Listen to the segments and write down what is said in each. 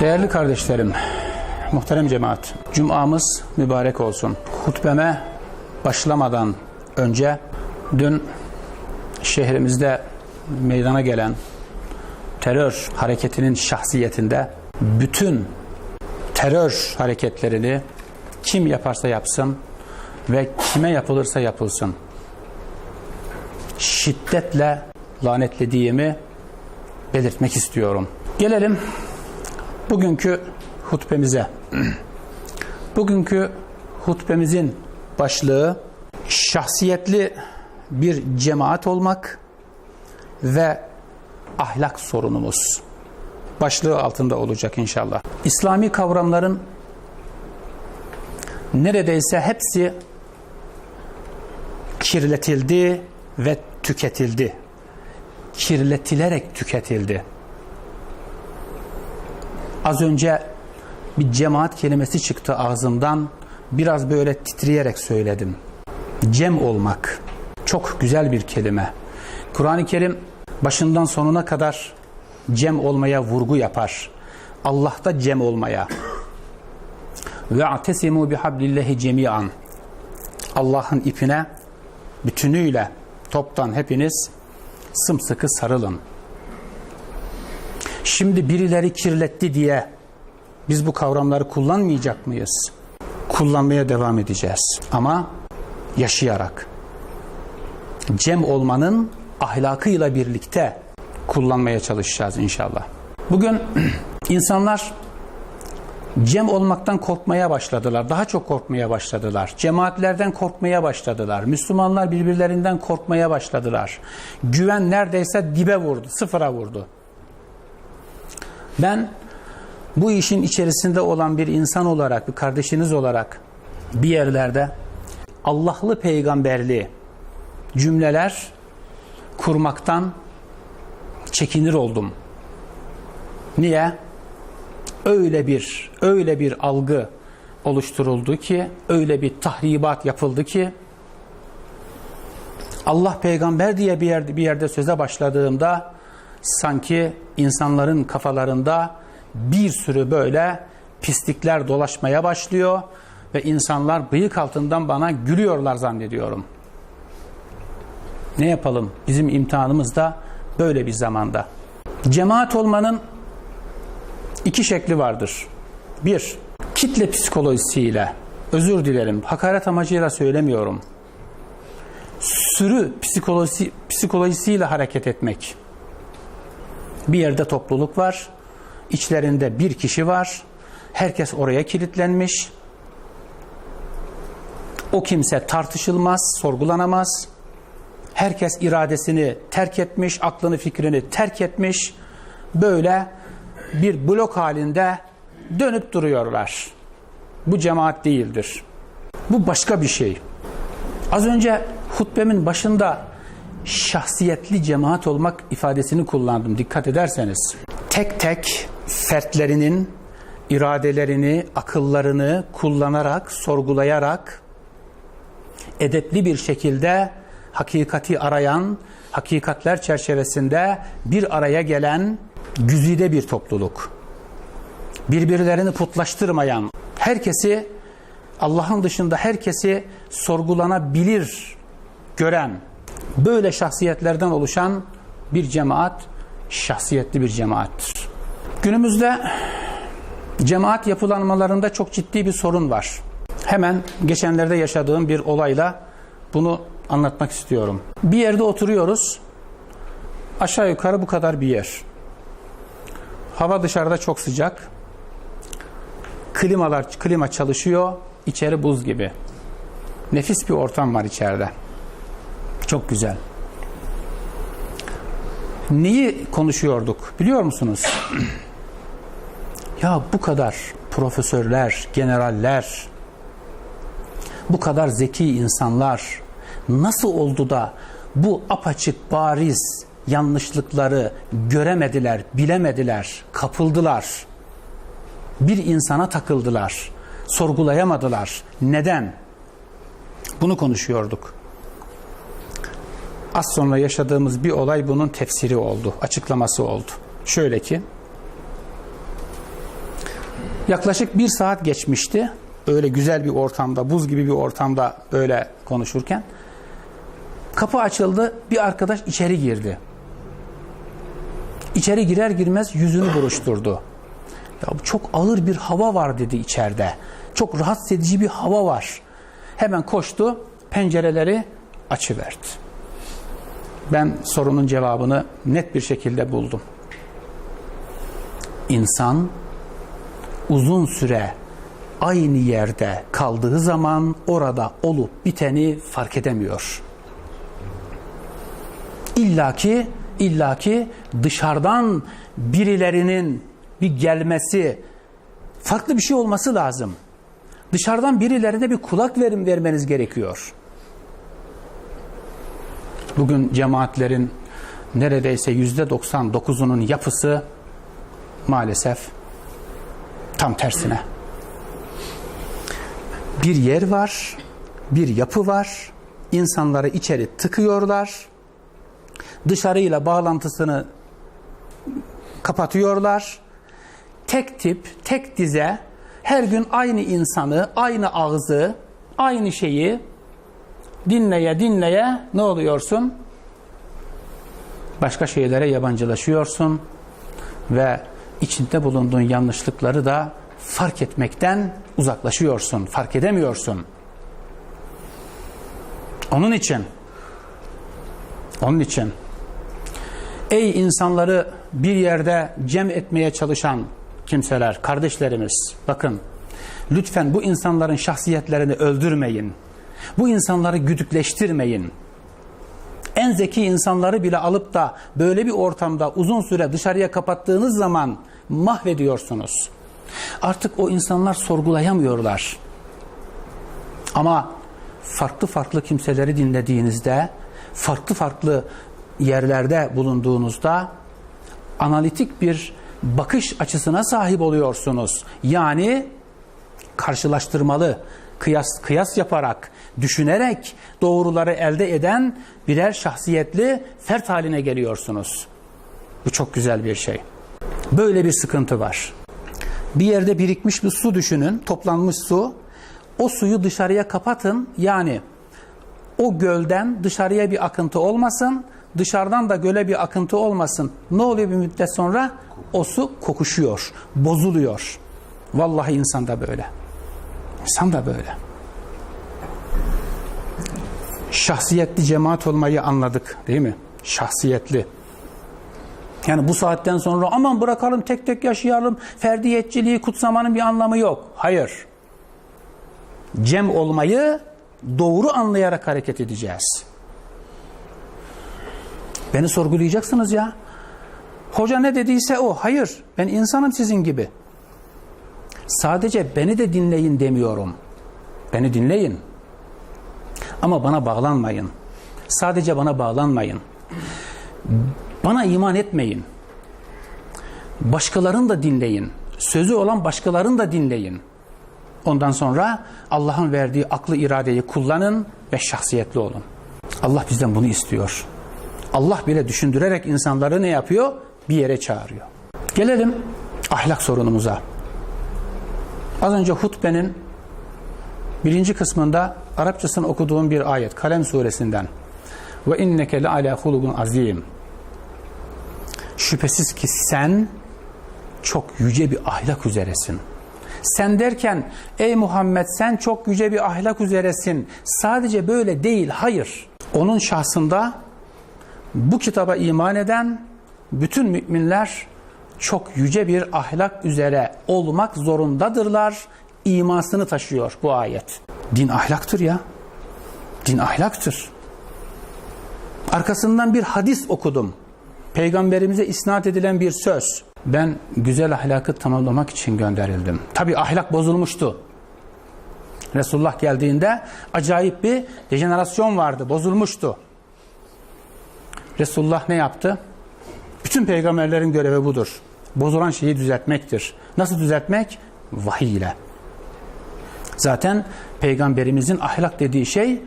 Değerli kardeşlerim, muhterem cemaat, Cuma'mız mübarek olsun. Hutbeme başlamadan önce dün şehrimizde meydana gelen terör hareketinin şahsiyetinde bütün terör hareketlerini kim yaparsa yapsın ve kime yapılırsa yapılsın şiddetle lanetlediğimi belirtmek istiyorum. Gelelim bugünkü hutbemize. Bugünkü hutbemizin başlığı şahsiyetli bir cemaat olmak ve ahlak sorunumuz. Başlığı altında olacak inşallah. İslami kavramların neredeyse hepsi kirletildi ve tüketildi. Kirletilerek tüketildi. Az önce bir cemaat kelimesi çıktı ağzımdan. Biraz böyle titreyerek söyledim. Cem olmak. Çok güzel bir kelime. Kur'an-ı Kerim başından sonuna kadar cem olmaya vurgu yapar. Allah'ta cem olmaya. Ve atesimu bihablillahi cemiyan. Allah'ın ipine bütünüyle toptan hepiniz sımsıkı sarılın. Şimdi birileri kirletti diye biz bu kavramları kullanmayacak mıyız? Kullanmaya devam edeceğiz. Ama yaşayarak. Cem olmanın ahlakıyla birlikte kullanmaya çalışacağız inşallah. Bugün insanlar cem olmaktan korkmaya başladılar. Daha çok korkmaya başladılar. Cemaatlerden korkmaya başladılar. Müslümanlar birbirlerinden korkmaya başladılar. Güven neredeyse dibe vurdu, sıfıra vurdu. Ben bu işin içerisinde olan bir insan olarak, bir kardeşiniz olarak bir yerlerde Allah'lı peygamberli cümleler kurmaktan çekinir oldum. Niye? Öyle bir öyle bir algı oluşturuldu ki, öyle bir tahribat yapıldı ki Allah peygamber diye bir yerde bir yerde söze başladığımda sanki insanların kafalarında bir sürü böyle pislikler dolaşmaya başlıyor ve insanlar bıyık altından bana gülüyorlar zannediyorum. Ne yapalım? Bizim imtihanımız da böyle bir zamanda. Cemaat olmanın iki şekli vardır. Bir, kitle psikolojisiyle, özür dilerim, hakaret amacıyla söylemiyorum. Sürü psikolojisi, psikolojisiyle hareket etmek. Bir yerde topluluk var, içlerinde bir kişi var, herkes oraya kilitlenmiş. O kimse tartışılmaz, sorgulanamaz. Herkes iradesini terk etmiş, aklını fikrini terk etmiş. Böyle bir blok halinde dönüp duruyorlar. Bu cemaat değildir. Bu başka bir şey. Az önce hutbemin başında şahsiyetli cemaat olmak ifadesini kullandım. Dikkat ederseniz. Tek tek fertlerinin iradelerini, akıllarını kullanarak, sorgulayarak edepli bir şekilde hakikati arayan, hakikatler çerçevesinde bir araya gelen güzide bir topluluk. Birbirlerini putlaştırmayan, herkesi Allah'ın dışında herkesi sorgulanabilir gören, böyle şahsiyetlerden oluşan bir cemaat, şahsiyetli bir cemaattir. Günümüzde cemaat yapılanmalarında çok ciddi bir sorun var. Hemen geçenlerde yaşadığım bir olayla bunu anlatmak istiyorum. Bir yerde oturuyoruz. Aşağı yukarı bu kadar bir yer. Hava dışarıda çok sıcak. Klimalar, klima çalışıyor. İçeri buz gibi. Nefis bir ortam var içeride. Çok güzel. Neyi konuşuyorduk biliyor musunuz? ya bu kadar profesörler, generaller, bu kadar zeki insanlar nasıl oldu da bu apaçık bariz yanlışlıkları göremediler, bilemediler, kapıldılar. Bir insana takıldılar. sorgulayamadılar. Neden? Bunu konuşuyorduk. Az sonra yaşadığımız bir olay bunun tefsiri oldu, açıklaması oldu. Şöyle ki, yaklaşık bir saat geçmişti. Öyle güzel bir ortamda, buz gibi bir ortamda böyle konuşurken. Kapı açıldı, bir arkadaş içeri girdi. İçeri girer girmez yüzünü buruşturdu. Ya çok ağır bir hava var dedi içeride. Çok rahatsız edici bir hava var. Hemen koştu, pencereleri açıverdi. Ben sorunun cevabını net bir şekilde buldum. İnsan uzun süre aynı yerde kaldığı zaman orada olup biteni fark edemiyor. İllaki illaki dışarıdan birilerinin bir gelmesi, farklı bir şey olması lazım. Dışarıdan birilerine bir kulak verin vermeniz gerekiyor. Bugün cemaatlerin neredeyse yüzde 99'unun yapısı maalesef tam tersine. Bir yer var, bir yapı var, insanları içeri tıkıyorlar, dışarıyla bağlantısını kapatıyorlar. Tek tip, tek dize, her gün aynı insanı, aynı ağzı, aynı şeyi dinleye dinleye ne oluyorsun? Başka şeylere yabancılaşıyorsun ve içinde bulunduğun yanlışlıkları da fark etmekten uzaklaşıyorsun, fark edemiyorsun. Onun için onun için ey insanları bir yerde cem etmeye çalışan kimseler, kardeşlerimiz bakın lütfen bu insanların şahsiyetlerini öldürmeyin. Bu insanları güdükleştirmeyin. En zeki insanları bile alıp da böyle bir ortamda uzun süre dışarıya kapattığınız zaman mahvediyorsunuz. Artık o insanlar sorgulayamıyorlar. Ama farklı farklı kimseleri dinlediğinizde, farklı farklı yerlerde bulunduğunuzda analitik bir bakış açısına sahip oluyorsunuz. Yani karşılaştırmalı, kıyas kıyas yaparak, düşünerek doğruları elde eden birer şahsiyetli fert haline geliyorsunuz. Bu çok güzel bir şey. Böyle bir sıkıntı var. Bir yerde birikmiş bir su düşünün, toplanmış su. O suyu dışarıya kapatın. Yani o gölden dışarıya bir akıntı olmasın, dışarıdan da göle bir akıntı olmasın. Ne oluyor bir müddet sonra? O su kokuşuyor, bozuluyor. Vallahi insan da böyle. İnsan da böyle. Şahsiyetli cemaat olmayı anladık değil mi? Şahsiyetli. Yani bu saatten sonra aman bırakalım tek tek yaşayalım, ferdiyetçiliği kutsamanın bir anlamı yok. Hayır. Cem olmayı doğru anlayarak hareket edeceğiz. Beni sorgulayacaksınız ya. Hoca ne dediyse o. Hayır. Ben insanım sizin gibi. Sadece beni de dinleyin demiyorum. Beni dinleyin. Ama bana bağlanmayın. Sadece bana bağlanmayın. Bana iman etmeyin. Başkalarını da dinleyin. Sözü olan başkalarını da dinleyin. Ondan sonra Allah'ın verdiği aklı iradeyi kullanın ve şahsiyetli olun. Allah bizden bunu istiyor. Allah bile düşündürerek insanları ne yapıyor? Bir yere çağırıyor. Gelelim ahlak sorunumuza. Az önce hutbenin birinci kısmında Arapçasını okuduğum bir ayet Kalem suresinden ve inneke le ala hulugun azim şüphesiz ki sen çok yüce bir ahlak üzeresin. Sen derken ey Muhammed sen çok yüce bir ahlak üzeresin. Sadece böyle değil, hayır. Onun şahsında bu kitaba iman eden bütün müminler çok yüce bir ahlak üzere olmak zorundadırlar. İmasını taşıyor bu ayet. Din ahlaktır ya. Din ahlaktır. Arkasından bir hadis okudum. Peygamberimize isnat edilen bir söz. Ben güzel ahlakı tamamlamak için gönderildim. Tabi ahlak bozulmuştu. Resulullah geldiğinde acayip bir dejenerasyon vardı, bozulmuştu. Resulullah ne yaptı? Bütün peygamberlerin görevi budur. Bozulan şeyi düzeltmektir. Nasıl düzeltmek? Vahiy ile. Zaten peygamberimizin ahlak dediği şey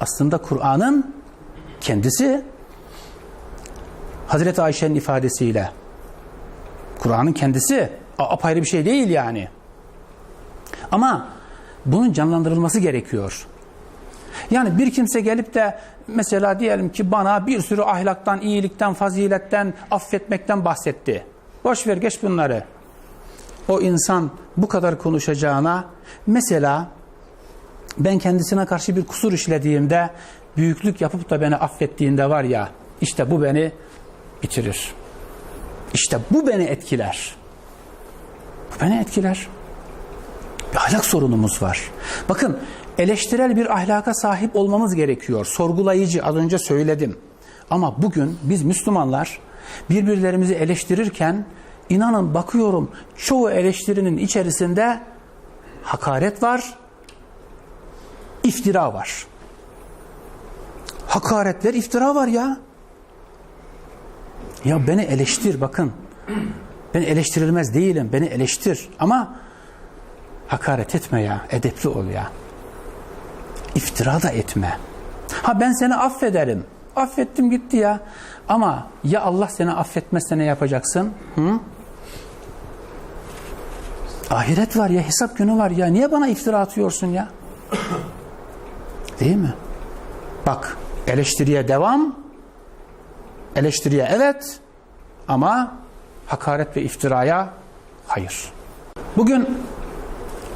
aslında Kur'an'ın kendisi Hazreti Ayşe'nin ifadesiyle Kur'an'ın kendisi apayrı bir şey değil yani. Ama bunun canlandırılması gerekiyor. Yani bir kimse gelip de mesela diyelim ki bana bir sürü ahlaktan, iyilikten, faziletten, affetmekten bahsetti. Boş ver geç bunları. O insan bu kadar konuşacağına mesela ben kendisine karşı bir kusur işlediğimde büyüklük yapıp da beni affettiğinde var ya işte bu beni bitirir. İşte bu beni etkiler. Bu beni etkiler. Bir ahlak sorunumuz var. Bakın eleştirel bir ahlaka sahip olmamız gerekiyor. Sorgulayıcı az önce söyledim. Ama bugün biz Müslümanlar birbirlerimizi eleştirirken inanın bakıyorum çoğu eleştirinin içerisinde hakaret var, iftira var. Hakaretler, iftira var ya. Ya beni eleştir bakın. Ben eleştirilmez değilim. Beni eleştir. Ama hakaret etme ya. Edepli ol ya. İftira da etme. Ha ben seni affederim. Affettim gitti ya. Ama ya Allah seni affetmezse ne yapacaksın? Hı? Ahiret var ya, hesap günü var ya. Niye bana iftira atıyorsun ya? Değil mi? Bak, eleştiriye devam. Eleştiriye evet. Ama hakaret ve iftiraya hayır. Bugün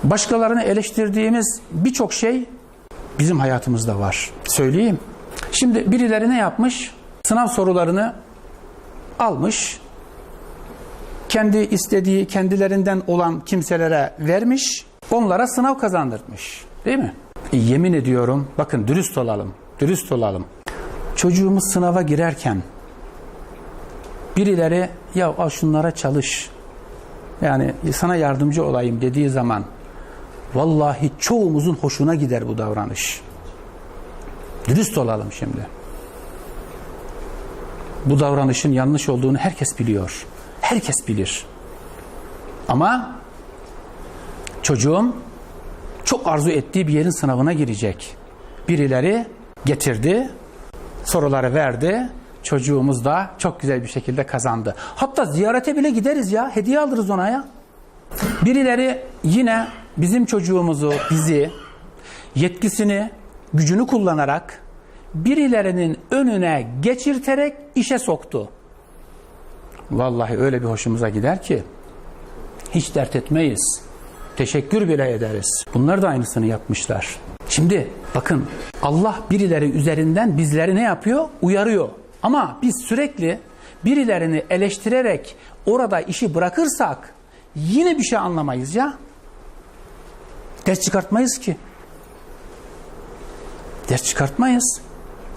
başkalarını eleştirdiğimiz birçok şey bizim hayatımızda var. Söyleyeyim. Şimdi birileri ne yapmış? Sınav sorularını almış. Kendi istediği, kendilerinden olan kimselere vermiş. Onlara sınav kazandırmış. Değil mi? E, yemin ediyorum, bakın dürüst olalım. Dürüst olalım. Çocuğumuz sınava girerken birileri ya al şunlara çalış. Yani sana yardımcı olayım dediği zaman vallahi çoğumuzun hoşuna gider bu davranış. Dürüst olalım şimdi. Bu davranışın yanlış olduğunu herkes biliyor. Herkes bilir. Ama çocuğum çok arzu ettiği bir yerin sınavına girecek. Birileri getirdi, soruları verdi. Çocuğumuz da çok güzel bir şekilde kazandı. Hatta ziyarete bile gideriz ya. Hediye alırız ona ya. Birileri yine bizim çocuğumuzu, bizi yetkisini, gücünü kullanarak birilerinin önüne geçirterek işe soktu. Vallahi öyle bir hoşumuza gider ki hiç dert etmeyiz. Teşekkür bile ederiz. Bunlar da aynısını yapmışlar. Şimdi bakın Allah birileri üzerinden bizleri ne yapıyor? Uyarıyor. Ama biz sürekli birilerini eleştirerek orada işi bırakırsak yine bir şey anlamayız ya. Ders çıkartmayız ki. Ders çıkartmayız.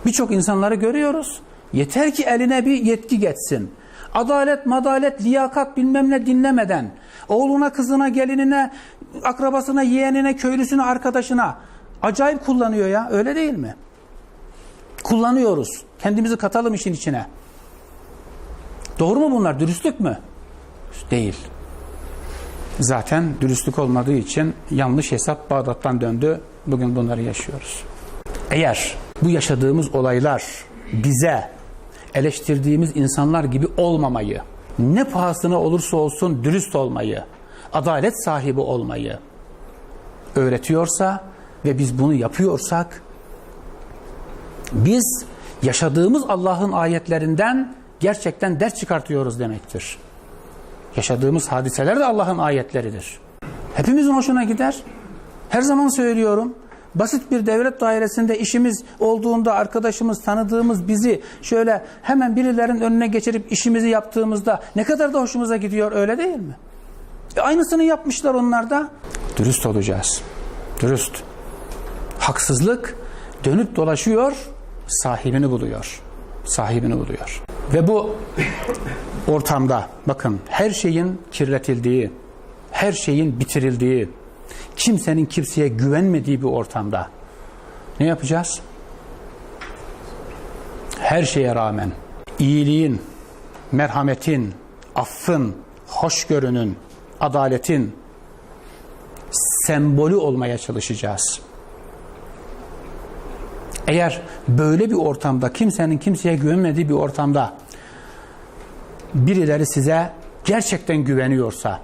Birçok insanları görüyoruz. Yeter ki eline bir yetki geçsin. Adalet, madalet, liyakat bilmem ne dinlemeden oğluna, kızına, gelinine, akrabasına, yeğenine, köylüsüne, arkadaşına acayip kullanıyor ya. Öyle değil mi? Kullanıyoruz. Kendimizi katalım işin içine. Doğru mu bunlar? Dürüstlük mü? Değil. Zaten dürüstlük olmadığı için yanlış hesap Bağdat'tan döndü. Bugün bunları yaşıyoruz. Eğer bu yaşadığımız olaylar bize eleştirdiğimiz insanlar gibi olmamayı, ne pahasına olursa olsun dürüst olmayı, adalet sahibi olmayı öğretiyorsa ve biz bunu yapıyorsak biz yaşadığımız Allah'ın ayetlerinden gerçekten ders çıkartıyoruz demektir. Yaşadığımız hadiseler de Allah'ın ayetleridir. Hepimizin hoşuna gider. Her zaman söylüyorum. Basit bir devlet dairesinde işimiz olduğunda arkadaşımız, tanıdığımız bizi şöyle hemen birilerinin önüne geçirip işimizi yaptığımızda ne kadar da hoşumuza gidiyor öyle değil mi? E aynısını yapmışlar onlar da. Dürüst olacağız. Dürüst. Haksızlık dönüp dolaşıyor, sahibini buluyor. Sahibini buluyor. Ve bu ortamda bakın her şeyin kirletildiği, her şeyin bitirildiği, kimsenin kimseye güvenmediği bir ortamda ne yapacağız? Her şeye rağmen iyiliğin, merhametin, affın, hoşgörünün, adaletin, sembolü olmaya çalışacağız. Eğer böyle bir ortamda kimsenin kimseye güvenmediği bir ortamda birileri size gerçekten güveniyorsa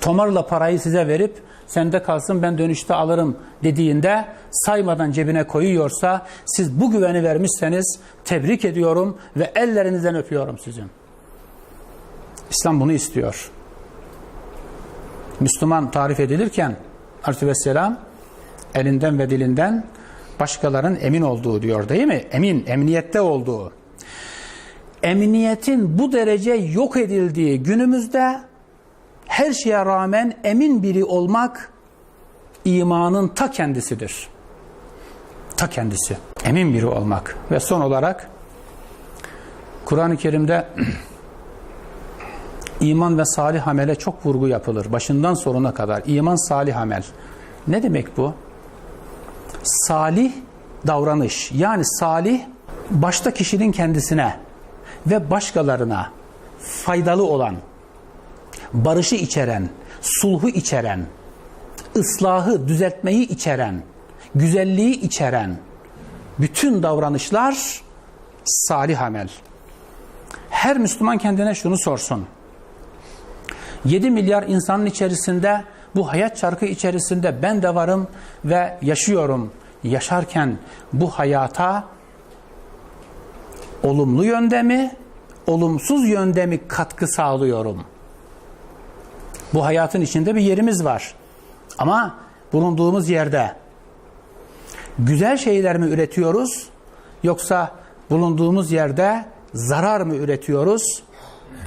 tomarla parayı size verip sende kalsın ben dönüşte alırım dediğinde saymadan cebine koyuyorsa siz bu güveni vermişseniz tebrik ediyorum ve ellerinizden öpüyorum sizin. İslam bunu istiyor. Müslüman tarif edilirken Aleyhisselam elinden ve dilinden başkalarının emin olduğu diyor değil mi? Emin, emniyette olduğu. Emniyetin bu derece yok edildiği günümüzde her şeye rağmen emin biri olmak imanın ta kendisidir. Ta kendisi. Emin biri olmak. Ve son olarak Kur'an-ı Kerim'de iman ve salih amele çok vurgu yapılır. Başından sonuna kadar. İman salih amel. Ne demek bu? Salih davranış. Yani salih başta kişinin kendisine ve başkalarına faydalı olan, barışı içeren, sulhu içeren, ıslahı, düzeltmeyi içeren, güzelliği içeren bütün davranışlar salih amel. Her Müslüman kendine şunu sorsun. 7 milyar insanın içerisinde bu hayat çarkı içerisinde ben de varım ve yaşıyorum. Yaşarken bu hayata olumlu yönde mi, olumsuz yönde mi katkı sağlıyorum? Bu hayatın içinde bir yerimiz var. Ama bulunduğumuz yerde güzel şeyler mi üretiyoruz yoksa bulunduğumuz yerde zarar mı üretiyoruz?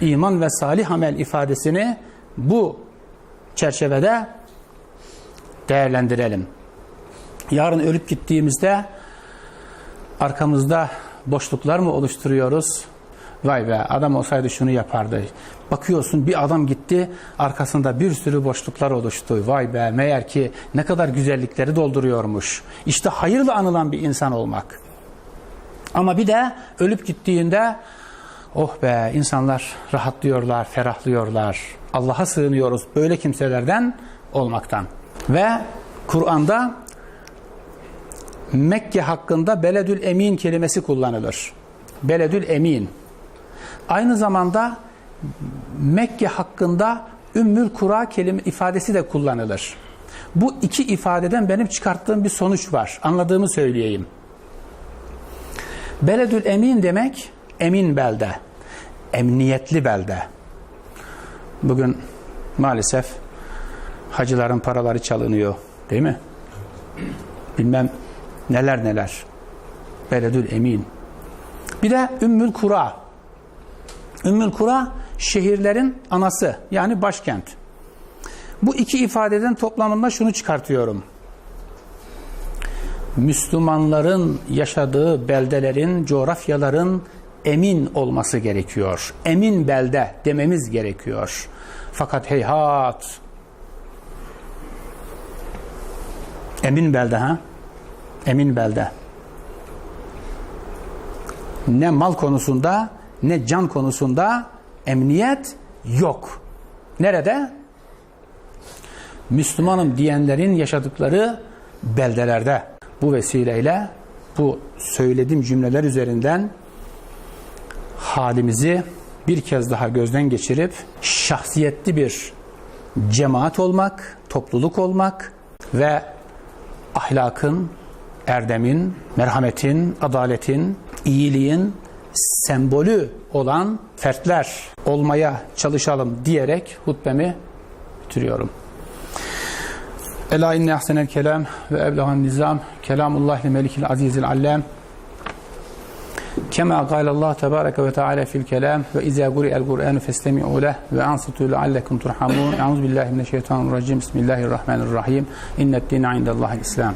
İman ve salih amel ifadesini bu çerçevede değerlendirelim. Yarın ölüp gittiğimizde arkamızda boşluklar mı oluşturuyoruz? Vay be adam olsaydı şunu yapardı. Bakıyorsun bir adam gitti arkasında bir sürü boşluklar oluştu. Vay be meğer ki ne kadar güzellikleri dolduruyormuş. İşte hayırla anılan bir insan olmak. Ama bir de ölüp gittiğinde oh be insanlar rahatlıyorlar, ferahlıyorlar. Allah'a sığınıyoruz böyle kimselerden olmaktan. Ve Kur'an'da Mekke hakkında Beledül Emin kelimesi kullanılır. Beledül Emin. Aynı zamanda Mekke hakkında Ümmül Kura kelime ifadesi de kullanılır. Bu iki ifadeden benim çıkarttığım bir sonuç var. Anladığımı söyleyeyim. Beledül Emin demek emin belde, emniyetli belde. Bugün maalesef hacıların paraları çalınıyor değil mi? Bilmem neler neler. Beledül Emin. Bir de Ümmül Kura. Ümmül Kura şehirlerin anası yani başkent. Bu iki ifadeden toplamında şunu çıkartıyorum. Müslümanların yaşadığı beldelerin, coğrafyaların emin olması gerekiyor. Emin belde dememiz gerekiyor. Fakat heyhat emin belde ha? Emin belde. Ne mal konusunda ne can konusunda emniyet yok. Nerede? Müslümanım diyenlerin yaşadıkları beldelerde. Bu vesileyle bu söylediğim cümleler üzerinden halimizi bir kez daha gözden geçirip şahsiyetli bir cemaat olmak, topluluk olmak ve ahlakın, erdemin, merhametin, adaletin, iyiliğin sembolü olan fertler olmaya çalışalım diyerek hutbemi bitiriyorum. Ela inne ahsenel kelam ve eblahan nizam kelamullahi melikil azizil allem كما قال الله تبارك وتعالى في الكلام وإذا قرئ القرآن فاستمعوا له وأنصتوا لعلكم ترحمون. أعوذ بالله من الشيطان الرجيم. بسم الله الرحمن الرحيم. إن الدين عند الله الإسلام.